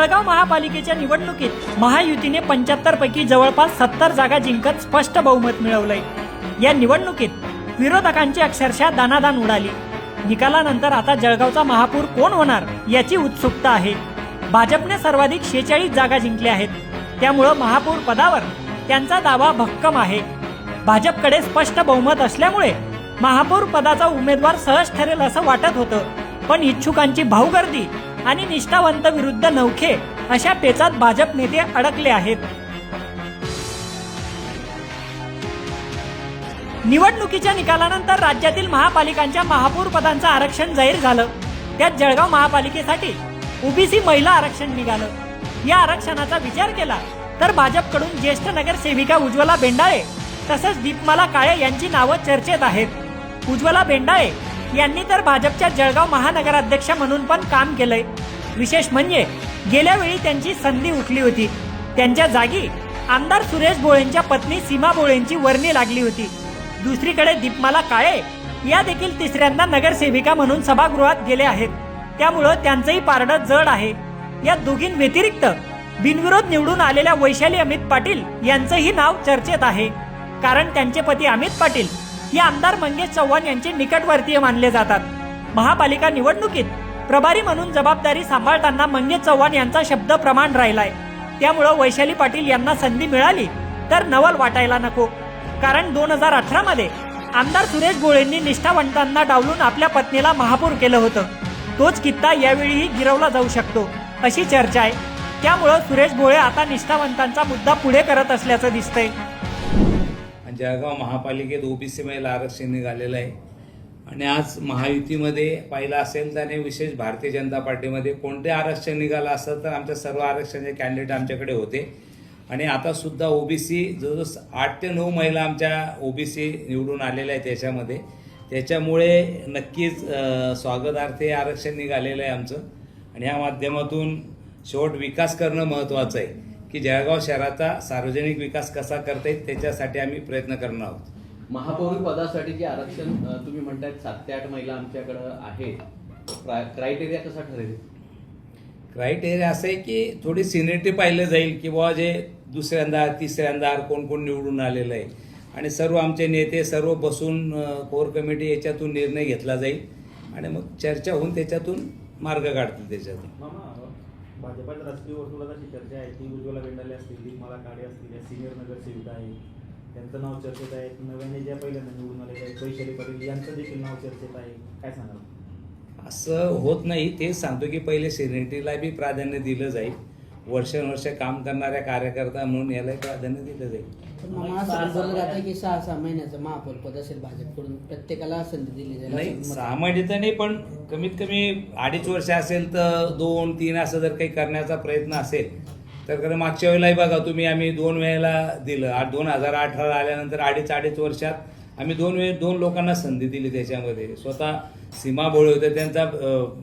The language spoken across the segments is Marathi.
जळगाव महापालिकेच्या निवडणुकीत महायुतीने पंच्याहत्तर पैकी जवळपास सत्तर जागा जिंकत स्पष्ट बहुमत मिळवलंय. या निवडणुकीत विरोधकांची अक्षरशः दानादान उडाली. निकालानंतर आता जळगावचा महापूर कोण होणार याची उत्सुकता आहे. भाजपने सर्वाधिक शेचाळीस जागा जिंकल्या आहेत. त्यामुळं महापौर पदावर त्यांचा दावा भक्कम आहे. भाजपकडे स्पष्ट बहुमत असल्यामुळे महापौर पदाचा उमेदवार सहज ठरेल असं वाटत होतं. पण इच्छुकांची भाऊगर्दी आणि निष्ठावंत विरुद्ध नौखे अशा पेचात भाजप नेते अडकले आहेत. निवडणुकीच्या निकालानंतर राज्यातील महापालिकांच्या महापौर पदांचं आरक्षण जाहीर झालं. त्यात जळगाव महापालिकेसाठी ओबीसी महिला आरक्षण निघालं. या आरक्षणाचा विचार केला तर भाजपकडून ज्येष्ठ नगरसेविका उज्ज्वला बेंडाळे तसंच दीपमाला काळे यांची नावं चर्चेत आहेत. उज्ज्वला बेंडाळे यांनी तर भाजपच्या जळगाव महानगराध्यक्ष म्हणून पण काम केलंय. विशेष म्हणजे गेल्या वेळी त्यांची संधी उठली होती. त्यांच्या जागी आमदार सुरेश भोळेंच्या पत्नी सीमा भोळेंची वर्णी लागली होती. दुसरीकडे दीपमाला काळे या देखील तिसऱ्यांदा नगरसेविका म्हणून सभागृहात गेले आहेत. त्यामुळं त्यांचंही पारडं जड आहे. या दोघींव्यतिरिक्त बिनविरोध निवडून आलेल्या वैशाली अमित पाटील यांचंही नाव चर्चेत आहे. कारण त्यांचे पती अमित पाटील हे आमदार मंगेश चव्हाण यांचे निकटवर्तीय मानले जातात. महापालिका निवडणुकीत प्रभारी म्हणून जबाबदारी सांभाळताना मंगेश चव्हाण यांचा शब्द प्रमाण राहिलाय. त्यामुळं वैशाली पाटील यांना संधी मिळाली तर नवल वाटायला नको. कारण दोन हजार अठरा मध्ये आमदार सुरेश भोळेंनी निष्ठावंतांना डावलून आपल्या पत्नीला महापौर केलं होतं. तोच कित्ता यावेळीही गिरवला जाऊ शकतो अशी चर्चा आहे. त्यामुळं सुरेश भोळे आता निष्ठावंतांचा मुद्दा पुढे करत असल्याचं दिसतंय. जळगाव महापालिकेत ओबीसी महिला आरक्षण निघालेलं आहे. आणि आज महायुतीमध्ये पाहिलं असेल त्याने विशेष भारतीय जनता पार्टीमध्ये कोणते आरक्षण निघालं असतं तर आमच्या सर्व आरक्षणाचे कॅन्डिडेट आमच्याकडे होते. आणि आता सुद्धा ओबीसी जवळजवळ आठ ते नऊ महिला आमच्या ओबीसी निवडून आलेल्या आहेत त्याच्यामध्ये त्याच्यामुळे नक्कीच स्वागतार्थ स्वागतार्थे आरक्षण निघालेलं आहे आमचं. आणि या माध्यमातून शेवट विकास करणं महत्त्वाचं आहे. की जळगाव शहराचा सार्वजनिक विकास कसा करता येईल त्याच्यासाठी आम्ही प्रयत्न करणार आहोत. महापौर पदासाठी जे आरक्षण तुम्ही म्हणतायत सात ते आठ महिला आमच्याकडं आहे क्रायटेरिया कसा ठरेल? क्रायटेरिया असं आहे की थोडी सिनियरिटी पाहिलं जाईल की बुवा जे दुसऱ्यांदा तिसऱ्यांदा कोण कोण निवडून आलेलं आहे. आणि सर्व आमचे नेते सर्व बसून कोर कमिटी याच्यातून निर्णय घेतला जाईल. आणि मग चर्चा होऊन त्याच्यातून मार्ग काढतील त्याच्यातून. भाजपाच्या राजकीय वर्तुळात अशी चर्चा आहे. की उज्ज्वला बेंडाले असतील दीपमाला काळे असतील या सिनियर नगरसेविका आहे त्यांचं नाव चर्चेत आहे. नव्याने ज्या पहिल्यांदा निवडून आलेले आहेत वैशाली पाटील यांचं देखील नाव चर्चेत आहे. काय सांगाल? असं होत नाही. तेच सांगतो की पहिले सिनियरिटीला बी प्राधान्य दिलं जाईल. वर्षानुवर्ष काम करणाऱ्या कार्यकर्ता म्हणून यालाही प्राधान्य दिलं जाईल. बोललं जातं की सहा सहा महिन्याचं महापौर पद असेल भाजपकडून. प्रत्येकाला संधी दिली जाईल. नाही असं मत आहे. सहा महिने तर नाही पण कमीत कमी अडीच वर्ष असेल तर दोन तीन असं जर काही करण्याचा प्रयत्न असेल तर खरं मागच्या वेळेलाही बघा तुम्ही आम्ही दोन वेळेला दिलं. आठ दोन हजार अठरा आल्यानंतर अडीच अडीच वर्षात आम्ही दोन वेळ दोन लोकांना संधी दिली त्याच्यामध्ये. स्वतः सीमा भोळे होते त्यांचा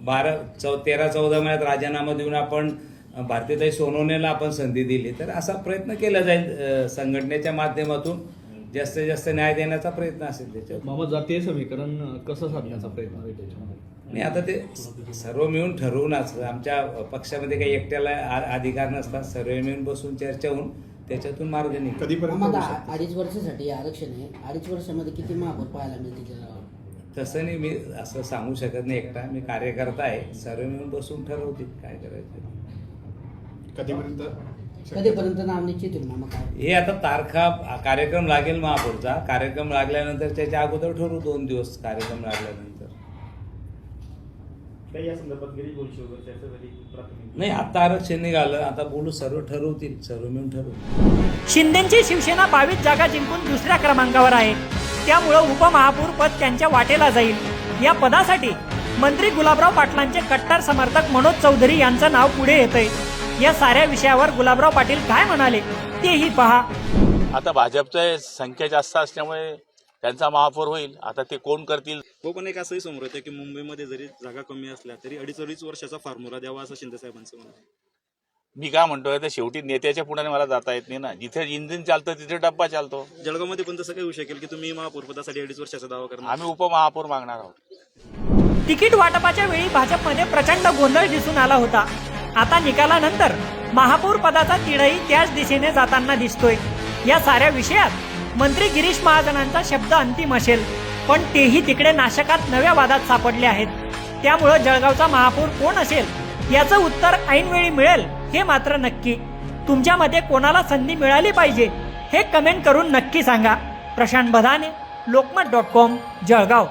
बारा चौ तेरा चौदा महिन्यात राजीनामा देऊन आपण भारतीयताई भारतीताई सोनवणेला आपण संधी दिली. तर असा प्रयत्न केला जाईल संघटनेच्या माध्यमातून. जास्तीत जास्त न्याय देण्याचा प्रयत्न असेल त्याच्यात मामा जातीय समीकरण कसं साधण्याचा प्रयत्न होईल त्याच्यामध्ये? नाही आता ते सर्व मिळून ठरवूनच आमच्या पक्षामध्ये काही एकट्याला अधिकार नसतात सर्व मिळून बसून चर्चा होऊन त्याच्यातून मार्ग निघतो मग आता अडीच वर्षासाठी आरक्षण आहे. अडीच वर्षामध्ये किती महापौर पाहायला जळगावात? तसं नाही मी असं सांगू शकत नाही एकटा. मी कार्यकर्ता आहे. सर्व मिळून बसून ठरवतील काय करायचं. कधीपर्यंत? नाव निश्चित हे आता तारखा कार्यक्रम लागेल महापौरचा. कार्यक्रम लागल्यानंतर त्याच्या अगोदर ठरवू दोन दिवस कार्यक्रम लागल्यानंतर. काही या संदर्भात गेली गोलशी वगैरे चर्चा झाली प्राथमिक. नाही आता आरक्षण निघालं आता बोलू सर्व ठरवतील सर्व मिळून ठरवू शिंदेची शिवसेना बावीस जागा जिंकून दुसऱ्या क्रमांकावर आहे. त्यामुळं उपमहापौर पद त्यांच्या वाटेला जाईल. या पदासाठी मंत्री गुलाबराव पाटलांचे कट्टर समर्थक मनोज चौधरी यांचं नाव पुढे येतंय. या साऱ्या विषयावर गुलाबराव पाटील काय म्हणाले तेही पहा. आता भाजपचं संख्या जास्त असल्यामुळे त्यांचा महापौर होईल. आता ते कोण करतील? हो पण एक असंही समोर येतं की मुंबईमध्ये जरी जागा कमी असल्या तरी अडीच अडीच वर्षाचा फॉर्म्युला द्यावा असं शिंदे साहेबांचं म्हणणं आहे. मी काय म्हणतोय तर शेवटी नेत्याच्या पुढे मला जाता येत नाही ना. जिथे इंजिन चालतं तिथे डब्बा चालतो. जळगावमध्ये पण तसं काही होऊ शकेल की तुम्ही महापौर पदासाठी अडीच वर्षाचा दावा करणार. आम्ही उपमहापौर मागणार आहोत. तिकीट वाटपाच्या वेळी भाजपमध्ये प्रचंड गोंधळ दिसून आला होता. आता निकालानंतर महापौर पदाचा तिढाही त्याच दिशेने जाताना दिसतोय. या साऱ्या विषयात मंत्री गिरीश महाजनांचा शब्द अंतिम असेल. पण तेही तिकडे नाशकात नव्या वादात सापडले आहेत. त्यामुळं जळगावचा महापौर कोण असेल? याचं उत्तर ऐनवेळी मिळेल हे मात्र नक्की. तुमच्यामध्ये कोणाला संधी मिळाली पाहिजे हे कमेंट करून नक्की सांगा. प्रशांत बधाने लोकमत डॉट कॉम जळगाव.